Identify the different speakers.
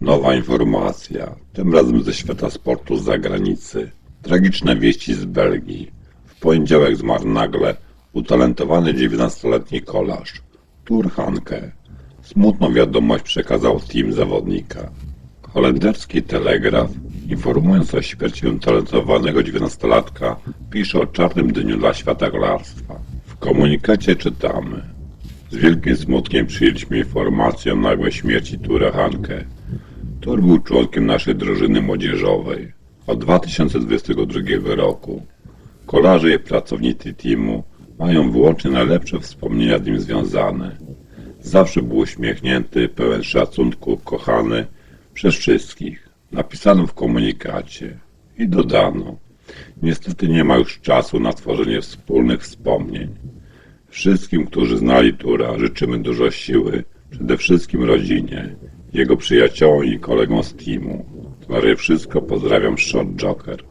Speaker 1: Nowa informacja, tym razem ze świata sportu z zagranicy. Tragiczne wieści z Belgii. W poniedziałek zmarł nagle utalentowany 19-letni kolarz, Tur Hanke. Smutną wiadomość przekazał team zawodnika. Holenderski Telegraf, informując o śmierci utalentowanego 19-latka, pisze o czarnym dniu dla świata kolarstwa. W komunikacie czytamy. Z wielkim smutkiem przyjęliśmy informację o nagłej śmierci Tura Tur był członkiem naszej drużyny młodzieżowej od 2022 roku. Kolarze i pracownicy teamu mają wyłącznie najlepsze wspomnienia z nim związane. Zawsze był uśmiechnięty, pełen szacunku, kochany przez wszystkich. Napisano w komunikacie i dodano. Niestety nie ma już czasu na tworzenie wspólnych wspomnień. Wszystkim, którzy znali Tura, życzymy dużo siły, przede wszystkim rodzinie, jego przyjaciołom i kolegom z teamu. Razie wszystko, pozdrawiam Shot Joker.